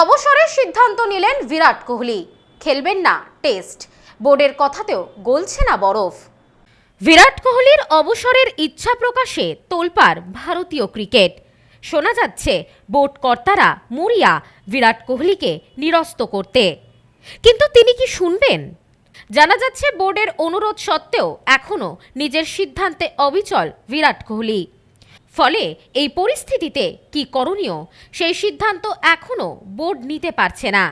অবসরের সিদ্ধান্ত নিলেন বিরাট কোহলি। খেলবেন না, টেস্ট। বোর্ডের কথাতেও গলছে না বরফ। বিরাট কোহলির অবসরের ইচ্ছা প্রকাশে তোলপার ভারতীয় ক্রিকেট। শোনা যাচ্ছে, বোর্ড কর্তারা মরিয়া বিরাট কোহলিকে নিরস্ত করতে। কিন্তু তিনি কি শুনবেন? জানা যাচ্ছে, বোর্ডের অনুরোধ সত্ত্বেও এখনও নিজের সিদ্ধান্তে অবিচল বিরাট কোহলি। ফলে এই পরিস্থিতিতে কি করণীয় সেই সিদ্ধান্ত এখনও বোর্ড নিতে পারছে না।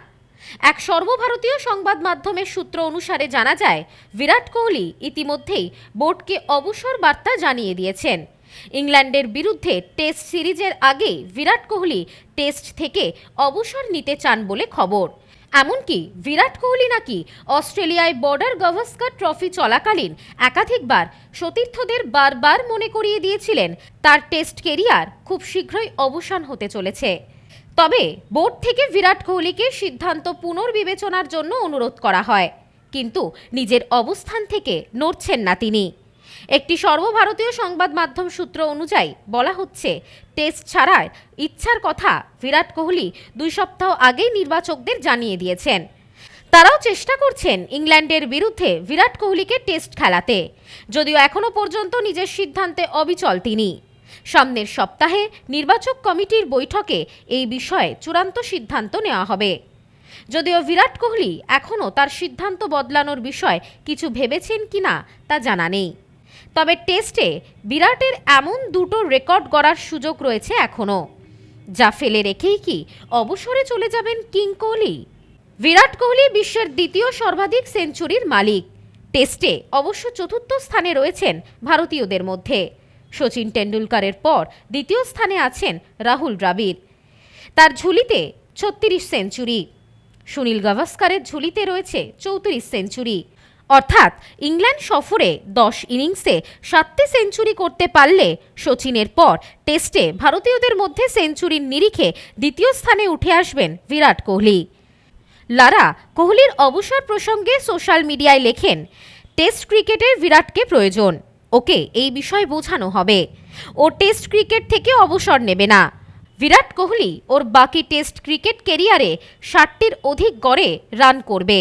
এক সর্বভারতীয় সংবাদ মাধ্যমের সূত্র অনুসারে জানা যায়, বিরাট কোহলি ইতিমধ্যেই বোর্ডকে অবসর বার্তা জানিয়ে দিয়েছেন। ইংল্যান্ডের বিরুদ্ধে টেস্ট সিরিজের আগে বিরাট কোহলি টেস্ট থেকে অবসর নিতে চান বলে খবর। এমনকি বিরাট কোহলি নাকি অস্ট্রেলিয়ায় বর্ডার গাভাস্কার ট্রফি চলাকালীন একাধিকবার সতীর্থদের বারবার মনে করিয়ে দিয়েছিলেন, তার টেস্ট কেরিয়ার খুব শীঘ্রই অবসান হতে চলেছে। তবে বোর্ড থেকে বিরাট কোহলিকে সিদ্ধান্ত পুনর্বিবেচনার জন্য অনুরোধ করা হয়, কিন্তু নিজের অবস্থান থেকে নড়ছেন না তিনি। একটি সর্বভারতীয় সংবাদ মাধ্যম সূত্র অনুযায়ী বলা হচ্ছে, টেস্ট ছাড়ার ইচ্ছার কথা বিরাট কোহলি দুই সপ্তাহ আগেই নির্বাচকদের জানিয়ে দিয়েছেন। তারাও চেষ্টা করছেন ইংল্যান্ডের বিরুদ্ধে বিরাট কোহলিকে টেস্ট খেলাতে। যদিও এখনও পর্যন্ত নিজের সিদ্ধান্তে অবিচল তিনি। সামনের সপ্তাহে নির্বাচক কমিটির বৈঠকে এই বিষয়ে চূড়ান্ত সিদ্ধান্ত নেওয়া হবে। যদিও বিরাট কোহলি এখনও তার সিদ্ধান্ত বদলানোর বিষয় কিছু ভেবেছেন কিনা তা জানা নেই। তবে টেস্টে বিরাটের এমন দুটো রেকর্ড গড়ার সুযোগ রয়েছে এখনও যা ফেলে রেখেই কি অবসরে চলে যাবেন কিং কোহলি? বিরাট কোহলি বিশ্বের দ্বিতীয় সর্বাধিক সেঞ্চুরির মালিক। টেস্টে অবশ্য চতুর্থ স্থানে রয়েছেন ভারতীয়দের মধ্যে। সচিন টেন্ডুলকারের পর দ্বিতীয় স্থানে আছেন রাহুল দ্রাবিড়। তার ঝুলিতে ছত্রিশ সেঞ্চুরি। সুনীল গাভাস্কারের ঝুলিতে রয়েছে চৌত্রিশ সেঞ্চুরি। অর্থাৎ ইংল্যান্ড সফরে দশ ইনিংসে সাতটি সেঞ্চুরি করতে পারলে সচিনের পর টেস্টে ভারতীয়দের মধ্যে সেঞ্চুরির নিরিখে দ্বিতীয় স্থানে উঠে আসবেন বিরাট কোহলি। লারা কোহলির অবসর প্রসঙ্গে সোশ্যাল মিডিয়ায় লেখেন, টেস্ট ক্রিকেটে বিরাটকে প্রয়োজন। ওকে এই বিষয় বোঝানো হবে। ও টেস্ট ক্রিকেট থেকে অবসর নেবে না। বিরাট কোহলি ওর বাকি টেস্ট ক্রিকেট কেরিয়ারে ষাটটির অধিক গড়ে রান করবে।